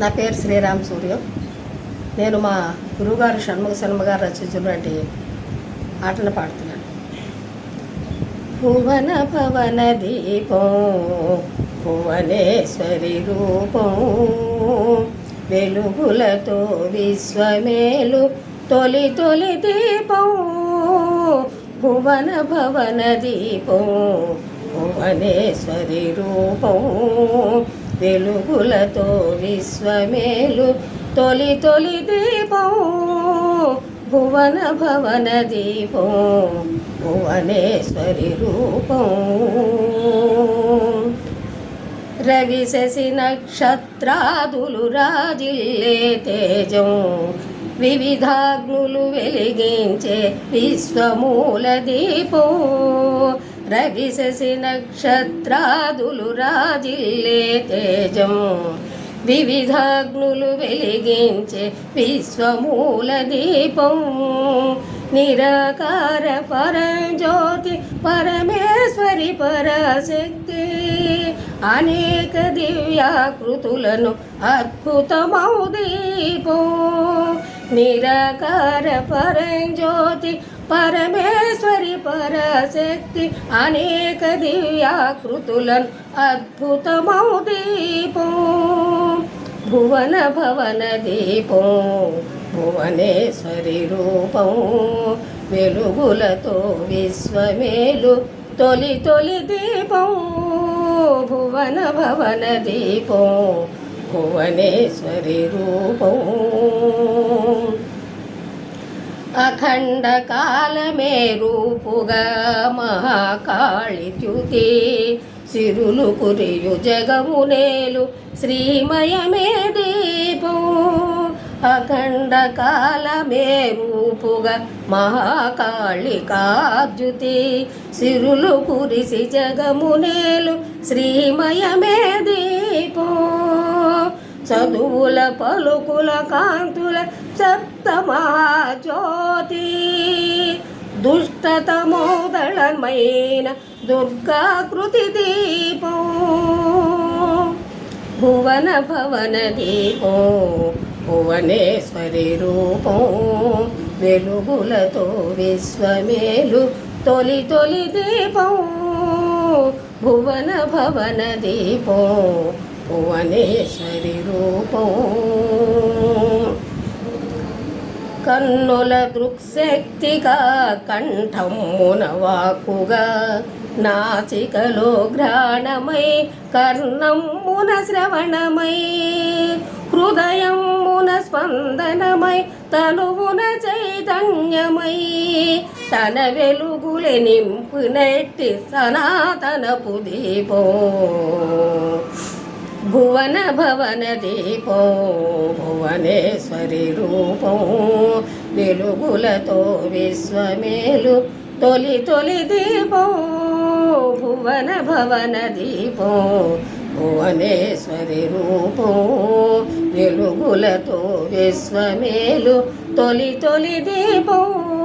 నా పేరు శ్రీరామ్ సూర్యం. నేను మా గురువుగారు షణ్ముఖ శర్మ గారు రచించినటువంటి ఆటలు పాడుతున్నాను. భువన భవన దీపం భువనేశ్వరి రూపం వెలుగులతో విశ్వమేలు తొలి తొలి దీపం భువన భవన దీపం భువనేశ్వరి రూపం వెలుగులతో విశ్వమేలు. తొలి తొలి దీపం భువన భవన దీపం భువనేశ్వరి రూపం. రవి శశి నక్షత్రాదులు రాజిల్లే తేజం. వివిధాగ్నులు వెలిగించే విశ్వమూల దీపం. రవి శశి నక్షత్రాదులు రాజిల్లే తేజం. వివిధాగ్నులు వెలిగించే విశ్వమూల దీపం. నిరాకార పరంజ్యోతి పరమేశ్వరి పరాశక్తి. అనేక దివ్యాకృతులను అద్భుతమౌ దీపం. నిరాకార పరంజ్యోతి పరమేశ్వరి పరశక్తి అనేక దివ్యాకృతులను అద్భుతమౌ దీపం భువన భవన దీపం భువనేశ్వరి రూపం. వెలుగులతో విశ్వమేలు తొలి తొలి దీపం. భువన భవన దీపం భువనేశ్వరి రూపం. అఖండ కాలమే రూపుగా మహాకాళి చ్యుతి సిరులు కురియు జగమునేలు శ్రీమయమే దీపం అఖండ కాలమే రూపుగా మహాకాళికాద్యుతి. సిరులు కురిసి జగమునేలు శ్రీమయమే దీపం చదువుల పలుకుల కాంతుల సప్తమాచో దుష్టతమోదళమైన దుర్గాకృతి దీపో. భువన భవన దీపో భువనేశ్వరి రూపం. వెలుగులతో విశ్వమేలు తొలి తొలి దీపం. భువన భవన దీపం భువనేశ్వరి రూపం. కన్నుల దృక్శక్తిగా కంఠమున వాకుగా నాసికలో ఘ్రాణమై కర్ణమున శ్రవణమై హృదయమున స్పందనమై తనువున చైతన్యమై తన వెలుగులే నింపు నెట్టి సనాతనపు దీపం. భువన భవన దీపం భువనేశ్వరి రూపం. వెలుగులతో విశ్వమేలు తొలి తొలి దీపం. భువన భవన దీపం భువనేశ్వరి రూపం. వెలుగులతో విశ్వమేలు తొలి తొలి దీపం.